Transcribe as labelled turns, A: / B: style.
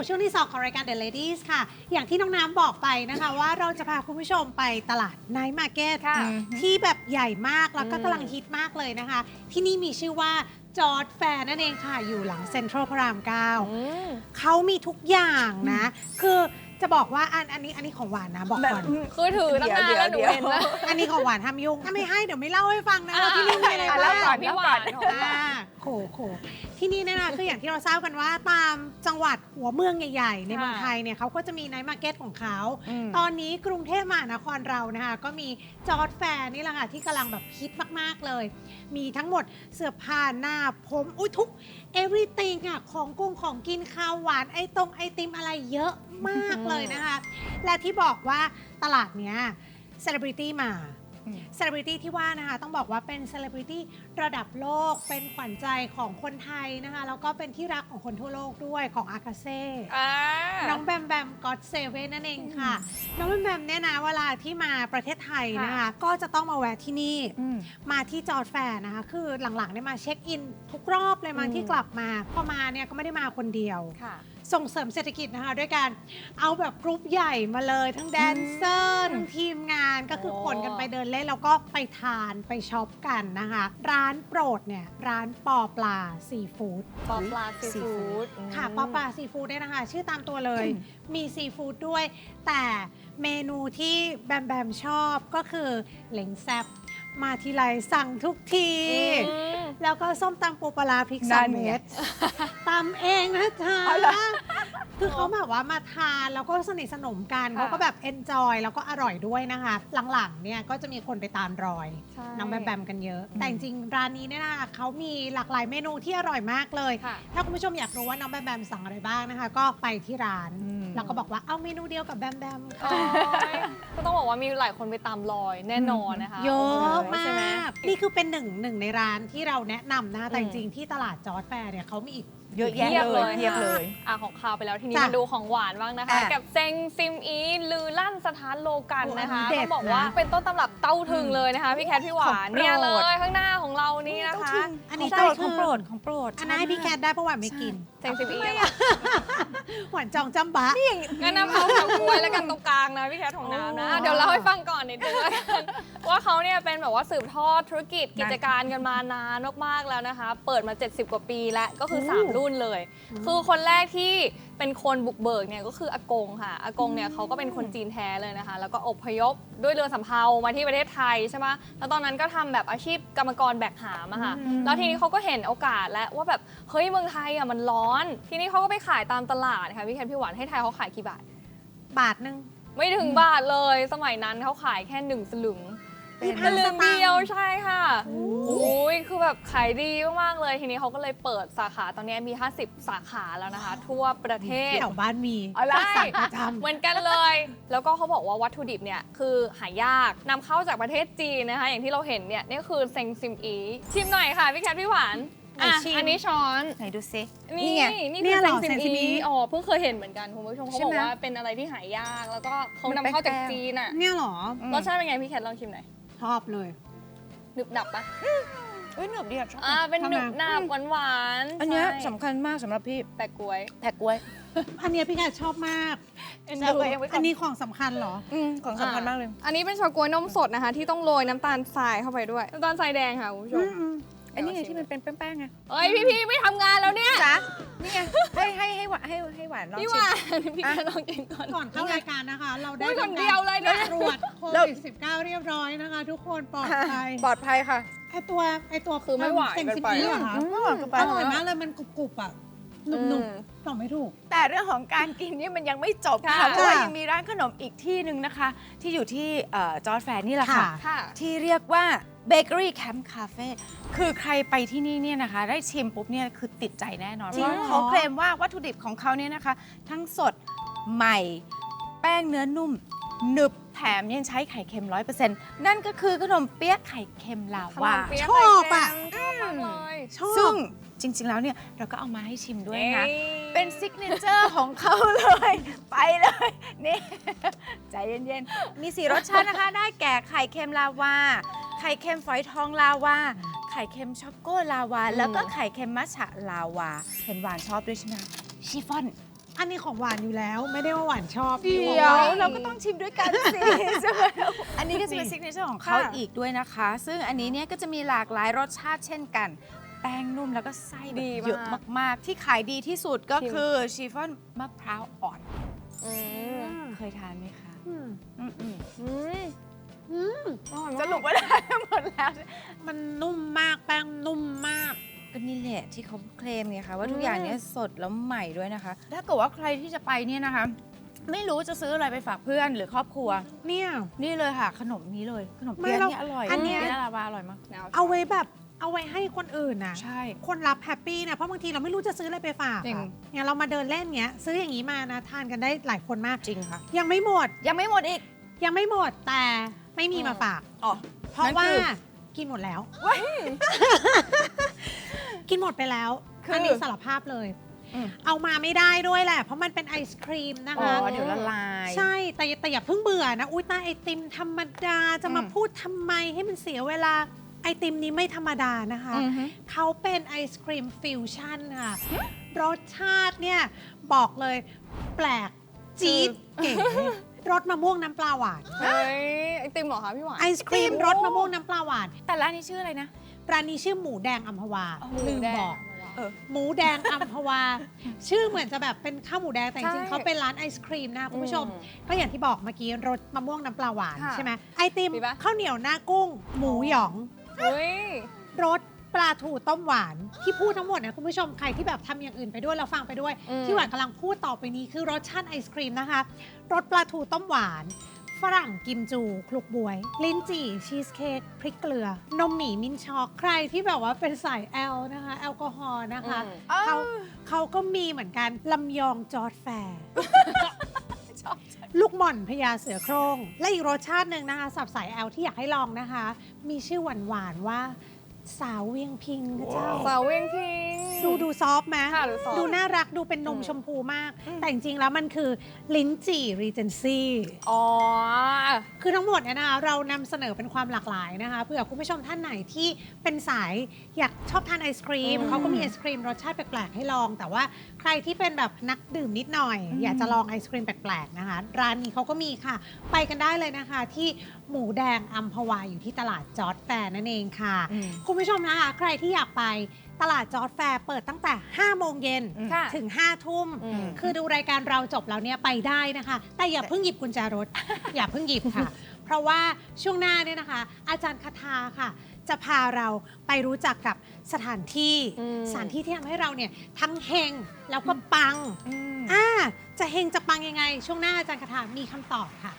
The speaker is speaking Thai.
A: สู่ช่วงที่2ของรายการ The Ladies ค่ะ อย่างที่น้องน้ำบอกไปนะคะ ว่าเราจะพาคุณผู้ชมไปตลาด Night Market
B: ค่ะ
A: ที่แบบใหญ่มากแล้วก็
B: อืม
A: กำลังฮิตมากเลยนะคะ ที่นี่มีชื่อว่าจอร์ดแฟร์นั่นเองค่ะ อยู่หลังเซ็นทรัลพระราม
B: อืม
A: 9เขามีทุกอย่างนะ คือจะบอกว่าอันอันนี้อันนี้ของหวานนะบอกก่อน
B: คือถือตั้งนานแล้วหนูเห็นแล้ว
A: อันนี้ของหวานทำยุ่งถ้าไม่ให้เดี๋ยวไม่เล่าให้ฟังนะว่าที่นี่มีอะไร
B: อะ
A: บ้า
B: เล่างก่อน
A: อ่
B: พี่หวานของา
A: โขโข ที่นี่เนี่ยนะคืออย่างที่เราทราบกันว่าตามจังหวัดหัวเมืองใหญ่ๆ ในเมืองไทยเนี่ยเขาก็จะมีไนท์มาร์เก็ตของเขา
B: อืม
A: ตอนนี้กรุงเทพมหานครเรานะคะก็มีจอร์ดแฟร์นี่แหละค่ะที่กำลังแบบฮิตมากๆเลย มีทั้งหมดเสื้อผ้าหน้าผมอุ้ยทุก everything อะของกุ้งของกินข้าวหวานไอตรงไอติมอะไรเยอะมากเลยนะคะ และที่บอกว่าตลาดเนี้ย เซเลบริตี้มา
B: อืม
A: เซเลบริตี้ที่ว่านะคะต้องบอกว่าเป็นเซเลบริตี้ระดับโลกเป็นขวัญใจของคนไทยนะคะแล้วก็เป็นที่รักของคนทั่วโลกด้วยของอากาเซ่
B: อ่า
A: น้องแบมแบมก็อดเซเว่นนั่นเองค่ะ น้องแบมแบมเนี่ยนะเวลาที่มาประเทศไทยนะคะ
B: ค่ะ
A: ก็จะต้องมาแวะที่นี่
B: อืม
A: มาที่จอร์ดแฟร์นะคะ คือหลังๆเนี่ยมาเช็คอินทุกรอบเลยมา
B: อืม
A: ที่กลับมา พอมาเนี่ยก็ไม่ได้มาคนเดียว
B: ค่ะ
A: ส่งเสริมเศรษฐกิจนะคะด้วยการเอาแบบกรุ๊ปใหญ่มาเลย ทั้งแดนเซอร์ทั้งทีมงานก็คือ
B: โอ้
A: ขนกันไปเดินเล่นแล้วก็ไปทานไปช็อปกันนะคะ ร้านโปรดเนี่ยร้านปอปลาซีฟู้ด
B: ปอปลาซีฟู้ด
A: ค่ะปอปลาซีฟู้ดเนี่ยนะคะ ชื่อตามตัวเลย มีซีฟู้ดด้วย แต่เมนูที่แบมแบมชอบก็คือเหล็งแซบ มาทีไรสั่งทุกที
B: อืม
A: แล้วก็ส้มตำปูปลาร้าพริก
C: นั่
A: สาม
C: นไง
A: เม็ดตำเองนะจ๊ะ
C: อ๋อเหรอ
A: คือเขาแบบว่ามาทานแล้วก็สนิทสนมกัน
B: ค่ะ
A: เขาก็แบบเอนจอยแล้วก็อร่อยด้วยนะคะ หลังๆเนี่ยก็จะมีคนไปตามรอย
B: ใช่
A: น้องแบมแบมกันเยอะ แต่จริงๆร้านนี้เนี่ยนะคะเขามีหลากหลายเมนูที่อร่อยมากเลย
B: ค่ะ
A: ถ้าคุณผู้ชมอยากรู้ว่าน้องแบมแบมสั่งอะไรบ้างนะคะ ก็ไปที่ร้าน
C: อืม
A: แล้วก็บอกว่าเอาเมนูเดียวกับแบมแบม
B: โอ้
A: ค่ะ
B: ยก็ต้องบอกว่ามีหลายคนไปตามรอยแน่นอนนะคะ
A: เยอะมา
B: ใช่ไหม
A: กนี่คือเป็นหนึ่งหนึ่งในร้านที่เราแนะนำนะคะแต่
B: อื
A: จ
B: ม
A: ริงๆที่ตลาดจอร์ดแฟร์เนี่ยเขามีอีก
C: เยอะแยะ
B: เทียบ
C: เล
B: เลยย
C: เทียบเลย
B: อะของคาวไปแล้วทีนี้
A: จ้ะ
B: มาดูของหวานบ้างนะคะ
C: อะ
B: กับเซงซิมอีลือลั่นสถานโลกันนะคะ
A: โอ้อันนี้เด็
B: ต้
A: ด
B: องบอกว่า
A: นะ
B: เป็นต้นตำรับเต้าถึงเลยนะคะ พี่แคทพี่หวาน
C: ของโปรด
B: เนี่ยเลยข้างหน้าของเรานี่นะคะ
A: อันนี้
C: ของ
A: ใจ
C: โปรด
A: คือ
C: ของโปรดของโปรด
A: อันนั้นให้พี่แคทได้เพราะหวานไม่กิน
B: เซงซิมอี
A: หวานจองจำบะ
B: งั้นน้ำเขากับกล้วยแล้วกันตรงกลางนะพี่แคทของน้ำนะ
A: โอ้
B: เดี๋ยวเล่าให้ฟังก่อนนิดนึงแล้วกันว่าเขาเนี่ยเป็นแบบว่าสืบทอดธุรกิจกิจการกันมานานมากๆแล้วนะคะ เปิดมา 70 กว่าปีแล้วก็คือ3รุ่นเลย คือคนแรกที่เป็นคนบุกเบิกเนี่ยก็คืออากงค่ะอากงเนี่ยเขาก็เป็นคนจีนแท้เลยนะคะ แล้วก็อพยพด้วยเรือสำเภามาที่ประเทศไทยใช่ไหมแล้วตอนนั้นก็ทำแบบอาชีพกรรมกรแบกหามอะค่ะแล้วทีนี้เขาก็เห็นโอกาสแล้วว่าแบบเฮ้ยเมืองไทยอะมันร้อน ทีนี้เขาก็ไปขายตามตลาดค่ะพี่แคทพี่หวานให้ไทยเขาขายกี่บาท
A: บาทหนึ่ง
B: ไม่ถึงบาทเลยสมัยนั้นเขาขายแค่หนึ่งสลึง
A: ยี่
B: สลึงเดียวใช่ค่ะ
A: โอ้
B: โอ้ยคือแบบขายดีมากๆเลย ทีนี้เขาก็เลยเปิดสาขาตอนนี้มี 50 สาขาแล้วนะคะ ทั่วประเทศ
A: แถวบ้านมี
B: อะไร
A: สั่งประจ
B: เหมือนกันเลย แล้วก็เขาบอกว่าวัตถุดิบเนี่ยคือหายากนำเข้าจากประเทศจีนนะคะ อย่างที่เราเห็นเนี่ยนี่คือเซงซิมอีชิมหน่อยค่ะพี่แคทพี่หวานอะอันนี้ช้อน
C: ไหนดูซิ
B: นี่
C: ไง
B: นี่
A: เนี่
B: คื
A: ย
B: อ
A: เหร
B: เซ
A: อง
B: ซิม
A: เซนซิมิ
B: อีอ๋อเพิ่งเคยเห็นเหมือนกันคุณผู้ชมเขา
C: ใช่
B: บอก
C: ไหม
B: ว่าเป็นอะไรที่หายากแล้วก็เขา
C: มัน
B: นำเข้าจาก
C: แป้งๆ
B: จีนอะำ
A: เนี่ยเหรอ
C: อืม
B: รสชาติเป็นไงพี่แคทลองชิมหน่อย
A: ชอบเลย
B: หนึบหนับปะ
C: เอ้ยหนึบดีอะชอบ
B: อ่าเป็น
A: ทำไม
B: หนึบหนับหวานหวานๆ
C: อันเนี้ย
B: ใช่
C: สำคัญมากสำหรับพี่
B: แปะกล้วย
C: แท็กกล้วย
A: อันเนี้ยพี่แคทชอบมาก
B: เอ็น
C: แซว
B: ดู
C: ตัวเองไว้ก่อน
A: อันนี้ของสำคัญเหรอ
C: อืมของสำคัญมากเลย
B: อันนี้เป็นชากล้วยนมสดนะคะ ที่ต้องโรยน้ำตาลทรายเข้าไปด้วย น้ำตาลทรายแดงค่ะคุณผู้ชม
C: อั นนี้ไงที่มันเป็นแป้งๆไง
B: เอ้ยพี่พี่ๆไม่ทำงานแล้วเนี่ย
C: จ๊ะนี่ไงให้ให้ให้หวานให้ให้หวานลอง
B: พี่ห
C: ชิ
B: วามนพี่แคทลองกินก่อน
A: ก่อนเข้ารายการนะคะ เราได้
B: อุ๊ยคน
A: ทำการ
B: เดียวเลยเนี่ย
A: ตรวจโค
C: แล้ว
A: วิด19 เรียบร้อยนะคะ ทุกคนปลอดภัย
C: ปลอดภัยค่ะ
A: ไอตัวไอตัว
B: คือไม่หวาน
A: เซน
B: เกิน
A: ซิ
B: ไป
A: ทีฟเหรอคะ
C: อืมไม่หวานเกินไป
A: อร่อยมากเลยมันกรุบๆอะหนุบๆต่อไม่ถูก
C: แต่เรื่องของการกินเนี่ยมันยังไม่จบค่ะ
B: ค่ะ
C: เพราะว่ายังมีร้านขนมอีกที่หนึ่งนะคะ ที่อยู่ที่จอร์ดแฟร์นี่แหละค่ะ
A: ค่ะ
B: ค่ะ
C: ที่เรียกว่า เบเกอรี่แคมป์คาเฟ่คือใครไปที่นี่เนี่ยนะคะ ได้ชิมปุ๊บเนี่ยคือติดใจแน่นอน
A: จริ
C: เพ
A: ง
C: ราะ
A: เหรอ
C: เขาเคลมว่าวัตถุดิบของเขาเนี่ยนะคะ ทั้งสดใหม่ แป้งเนื้อนุ่ม หนึบแถมยังใช้ไข่เค็มร้อยเปอร์เซ็นต์นั่นก็คือขนมเปี๊ยะไข่เค็มลา
B: ขน
C: วา
B: มเปี๊ยะ
A: ชอบอะ
B: ไข่เค็มชอบมากเลย
A: ชอบ
C: ซึ่งจริง ๆ แล้วเนี่ย เราก็เอามาให้ชิมด้วยนะ
B: อ้ย
C: เป็นซิกเนเจอร์ของเขาเลย ไปเลย นี่ ใจเย็น ๆ มีสีรสชาตินะคะ ได้แก่ไข่เค็มลาวา ไข่เค็มฝอยทองลาวา ไข่เค็มช็อกโกลาวา แล้วก็ไข่เค็มมัชฉะลาวา เห็นหวานชอบด้วยใช่ไหมชิฟฟ่อน
A: อันนี้ของหวานอยู่แล้ว ไม่ได้ว่าหวานชอบ
C: เดี๋
A: นี่
C: ยว
A: หาน
C: เราก็ต้องชิมด้วยกันสิใช่ไหมอันนี้ก็จะเป็น
A: นี่
C: ซิกเนเจอร์ของเขา
B: ค่ะ
C: อีกด้วยนะคะ ซึ่งอันนี้เนี่ยก็จะมีหลากหลายรสชาติเช่นกัน แป้งนุ่มแล้วก็ไส้แบบ
B: ดีมาก
C: เยอะมาก ๆ ที่ขายดีที่สุดก็
B: ชิม
C: คือชีฟฟ่อนมะพร้าวอ่อน
B: อืม
A: อืม
C: เคยทานไหมคะ
A: อืม
C: อืม
B: อืม
A: อืม
B: อร่อย
C: ๆ
B: มาก
C: สรุปว่าได้หมดแล้ว
A: มันนุ่มมากแป้งนุ่มมาก
C: ก็นี่แหละที่เขาเคลมไงคะว่า
B: อืม
C: ทุกอย่างเนี้สดแล้วใหม่ด้วยนะคะ ถ้าเกิดว่าใครที่จะไปเนี่ยนะคะ ไม่รู้จะซื้ออะไรไปฝากเพื่อนหรือครอบครัว
A: เนี่ย
C: นี่เลยค่ะ ขนมนี้เลย ขนมเปี๊ยะ
A: ไม่เรา
C: เนี่ยอร่อย
A: อันเนี้ย
C: เปี๊ยะลาวาอร่อยมาก
B: แนว
A: เอาไว้แบบเอาไว้ให้คนอื่นนะ
C: ใช่
A: คนรับแฮปปี้นะเพราะบางทีเราไม่รู้จะซื้ออะไรไปฝาก
C: จริง
A: อะเนี่ยเรามาเดินเล่นเงี้ย ซื้ออย่างนี้มานะทานกันได้หลายคนมาก
C: จริงค่ะ
A: ยังไม่หมด
C: ยังไม่หมดอีก
A: ยังไม่หมดแต่ ไม่มีมาฝาก
C: อ๋อ
A: เพราะ
C: นั่น
A: ว่า
C: คือ
A: กินหมดแล้ว กินหมดไปแล้ว
C: คืออั
A: อันนี้สารภาพเลย
C: อืม
A: เอามาไม่ได้ด้วยแหละ เพราะมันเป็นไอศครีมนะ
C: อ๋
A: คะ
C: อเดี๋ยวละลาย
A: ใช่ แต่แต่อย่าเพิ่งเบื่อนะ อุ้ยตาไอติมธรรมดา จะมา
C: อืม
A: พูดทำไมให้มันเสียเวลา ไอติมนี้ไม่ธรรมดานะคะ
C: อือฮึ
A: เขาเป็นไอศครีมฟิวชั่นค่ะ รสชาติเนี่ย บอกเลย แปลกจี๊ดเก๋ รสมะม่วงน้ำปลาหวาน
B: เฮ้ยไอติมเหรอคะพี่หวาน
A: ไอศครีมรสมะม่วงน้ำปลาหวาน
C: แต่ร้านนี้ชื่ออะไรนะ
A: ร้านนี้ชื่อหมูแดงอัมพวา
C: อ๋อ
A: ลืมบอก
C: เออ
A: หมูแดงอัมพวา ชื่อเหมือนจะแบบเป็นข้าวหมูแดงแต่จริง
B: ใช่
A: ๆเขาเป็นร้านไอศครีมนะคุณผู้ชม
B: อืม
A: ก็อย่างที่บอกเมื่อกี้รสมะม่วงน้ำปลาหวาน
B: ค่ะ
A: ใช่ไหมไอติม
B: มีปะ
A: ข้าวเหนียวหน้ากุ้ง หมูหยอง
B: เฮ้ย
A: รส ปลาทูต้มหวานที่พูดทั้งหมดนะคุณผู้ชมใครที่แบบทำอย่างอื่นไปด้วยแล้วฟังไปด้วย
B: อืม
A: ที่หวานกำลังพูดต่อไปนี้คือรสชาติไอศครีมนะคะรสปลาทูต้มหวาน ฝรั่งกิมจูคลุกบวย ลิ้นจี่ชีสเค้กพริกเกลือ นมหมี่มิ้นท์ช็อกใครที่แบบว่าเป็นสายแอลนะคะแอลกอฮอล์นะคะ
B: อืม
A: เขาเขาก็มีเหมือนกัน ลำยองจอร์ดแฟร์
C: ชอบ
A: ลูกหม่อนพญาเสือโครง และอีกรสชาติหนึ่งนะคะ สับสายแอลที่อยากให้ลองนะคะ มีชื่อหวานๆว่า สาวเวียงพิงนะเจ้า
B: สาวเวียงพิง
A: ดูดูซอฟต์ไหม
B: ค่ะดูซอฟต์
A: ดูน่ารักดูเป็นนม
B: อืม
A: ชมพูมาก แต่จริงๆแล้วมันคือลิ้นจี่รีเจนซี่
B: อ๋อ
A: คือทั้งหมดเนี่ยนะคะเรานำเสนอเป็นความหลากหลายนะคะเผื่อคุณผู้ชมท่านไหนที่เป็นสายอยากชอบทานไอศครีม
B: อืม
A: เขาก็มีไอศครีมรสชาติแปลกๆให้ลอง แต่ว่าใครที่เป็นแบบนักดื่มนิดหน่อย
C: อืม
A: อยากจะลองไอศครีมแปลกๆนะคะ ร้านนี้เขาก็มีค่ะ ไปกันได้เลยนะคะ ที่หมูแดงอัมพวาอยู่ที่ตลาดจอร์ดแฟร์นั่นเองค่ะ
C: อืม
A: คุณผู้ชมนะคะใครที่อยากไป ตลาดจอร์ดแฟร์เปิดตั้งแต่ 5 โมงเย็น
C: อืม
B: ค่ะ
A: ถึง 5 ทุ่ม
B: อืม
A: คือดูรายการเราจบแล้วเนี่ยไปได้นะคะ แต่อย่าเพิ่งหยิบกุญแจรถ อย่าเพิ่งหยิบค่ะ เพราะว่าช่วงหน้าเนี่ยนะคะ อาจารย์คาทาค่ะ จะพาเราไปรู้จักกับสถานที่
B: อืม
A: สถานที่ที่ทำให้เราเนี่ยทั้งเฮงแล้วก็ปัง
C: อืม
A: อ่าจะเฮงจะปังยังไง ช่วงหน้าอาจารย์คาทามีคำตอบค่ะ